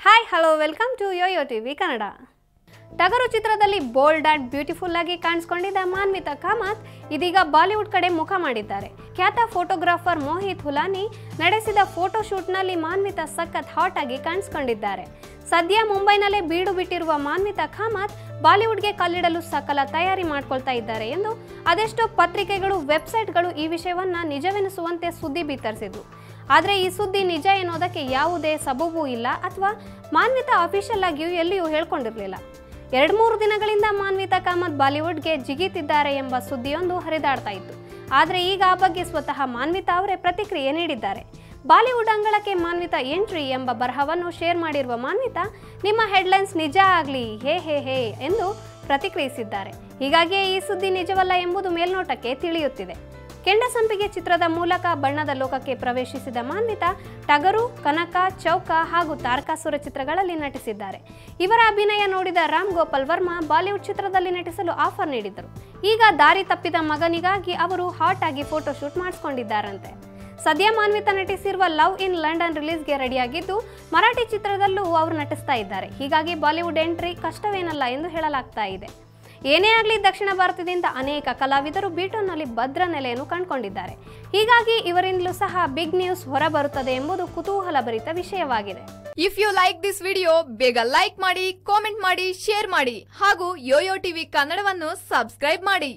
Hi hello welcome to Yoyo TV Kannada Tagaru ಚಿತ್ರದಲ್ಲಿ bold and beautiful ಆಗಿ ಕಾಣಿಸ್ಕೊಂಡಿದ್ದ ಮಾನ್ವಿತಾ ಕಾಮತ್ ಇದೀಗ Bollywood ಕಡೆ ಮುಖ ಮಾಡಿದ್ದಾರೆ ಖ್ಯಾತ ಫೋಟೋಗ್ರಾಫರ್ ಮೋಹಿತ್ ಹುಲಾನಿ ನಡೆಸಿದ ಫೋಟೋ ಶೂಟ್ನಲ್ಲಿ ಮಾನ್ವಿತಾ ಸಖತ್ ಹಾಟ್ ಆಗಿ ಕಾಣಿಸ್ಕೊಂಡಿದ್ದಾರೆ ಸದ್ಯ ಮುಂಬೈನಲ್ಲೇ ಬೀಡು ಬಿಟ್ಟಿರುವ ಮಾನ್ವಿತಾ ಕಾಮತ್ ಬಾಲಿವುಡ್ಗೆ ಕಲ್ಲಿಡಲು ಸಕಲ ತಯಾರಿ ಮಾಡ್ಕೊಳ್ತಾ ಇದ್ದಾರೆ ಎಂದು ಅದೆಷ್ಟೋ ಪತ್ರಿಕೆಗಳು ವೆಬ್ಸೈಟ್ಗಳು ಈ ವಿಷಯವನ್ನು ನಿಜವೆನಿಸುವಂತೆ ಸುದ್ದಿ ಬಿತ್ತರಿಸಿದ್ವು ಆದರೆ ಈ ಸುದ್ದಿ ನಿಜ ಎನ್ನುವುದಕ್ಕೆ ಯಾವುದೇ ಸಬಬು ಇಲ್ಲ ಅಥವಾ ಮಾನ್ವಿತಾ ಅಫಿಷಿಯಲ್ ಆಗಿಯೂ ಎಲ್ಲಿಯೂ ಹೇಳ್ಕೊಂಡಿರಲಿಲ್ಲ. ಎರಡು ಮೂರು ದಿನಗಳಿಂದ ಮಾನ್ವಿತಾ ಕಾಮತ್ ಬಾಲಿವುಡ್ಗೆ ಜಿಗಿತಿದ್ದಾರೆ ಎಂಬ ಸುದ್ದಿಯೊಂದು ಹರಿದಾಡ್ತಾ ಇತ್ತು. ಆದರೆ ಈಗ ಆ ಬಗ್ಗೆ ಸ್ವತಃ ಮಾನ್ವಿತಾ ಅವರೇ ಪ್ರತಿಕ್ರಿಯೆ ನೀಡಿದ್ದಾರೆ. ಬಾಲಿವುಡ್ ಅಂಗಳಕ್ಕೆ ಮಾನ್ವಿತಾ ಎಂಟ್ರಿ ಎಂಬ ಬರಹವನ್ನು ಶೇರ್ ಮಾಡಿರುವ ಮಾನ್ವಿತಾ, ನಿಮ್ಮ ಹೆಡ್ಲೈನ್ಸ್ ನಿಜ ಆಗಲಿ, ಹೇ ಹೇ ಹೇ ಎಂದು ಪ್ರತಿಕ್ರಿಯಿಸಿದ್ದಾರೆ. ಹೀಗಾಗಿಯೇ ಈ ಸುದ್ದಿ ನಿಜವಲ್ಲ ಎಂಬುದು ಮೇಲ್ನೋಟಕ್ಕೆ ತಿಳಿಯುತ್ತಿದೆ. ಕೆಂಡಸಂಪಿಗೆ ಚಿತ್ರದ ಮೂಲಕ ಬಣ್ಣದ ಲೋಕಕ್ಕೆ ಪ್ರವೇಶಿಸಿದ ಮಾನ್ವಿತಾ ಟಗರು, ಕನಕ, ಚೌಕ ಹಾಗೂ ತಾರಕಾಸುರ ಚಿತ್ರಗಳಲ್ಲಿ ನಟಿಸಿದ್ದಾರೆ. ಇವರ ಅಭಿನಯ ನೋಡಿದ ರಾಮ್ ಗೋಪಾಲ್ ವರ್ಮಾ ಬಾಲಿವುಡ್ ಚಿತ್ರದಲ್ಲಿ ನಟಿಸಲು ಆಫರ್ ನೀಡಿದರು ಈಗ ದಾರಿ ತಪ್ಪಿದ ಮಗನಿಗಾಗಿ ಅವರು ಹಾಟ್ ಆಗಿ ಫೋಟೋಶೂಟ್ ಮಾಡಿಸಿಕೊಂಡಿದ್ದಾರಂತೆ. ಸದ್ಯ ಮಾನ್ವಿತಾ ನಟಿಸಿರುವ ಲವ್ ಇನ್ ಲಂಡನ್ ರಿಲೀಸ್ಗೆ ರೆಡಿಯಾಗಿದ್ದು, ಮರಾಠಿ ಚಿತ್ರದಲ್ಲೂ ಅವರು ನಟಿಸ್ತಾ ಇದ್ದಾರೆ. ಹೀಗಾಗಿ ಬಾಲಿವುಡ್ ಎಂಟ್ರಿ ಕಷ್ಟವೇನಲ್ಲ ಎಂದು ಹೇಳಲಾಗ್ತಾ ಇದೆ. ಏನೇ ಆಗಲಿ ದಕ್ಷಿಣ ಭಾರತದಿಂದ ಅನೇಕ ಕಲಾವಿದರು ಬೀಟೋನ್ನಲ್ಲಿ ಭದ್ರ ನೆಲೆಯನ್ನು ಕಂಡುಕೊಂಡಿದ್ದಾರೆ. ಹೀಗಾಗಿ ಇವರಿಂದಲೂ ಸಹ ಬಿಗ್ ನ್ಯೂಸ್ ಹೊರಬರುತ್ತದೆ ಎಂಬುದು ಕುತೂಹಲಭರಿತ ವಿಷಯವಾಗಿದೆ. If you like this video ಬೇಗ ಲೈಕ್ ಮಾಡಿ ಕಾಮೆಂಟ್ ಮಾಡಿ ಶೇರ್ ಮಾಡಿ ಹಾಗೂ ಯೋಯೋ ಟಿವಿ ಕನ್ನಡವನ್ನು ಸಬ್ಸ್ಕ್ರೈಬ್ ಮಾಡಿ.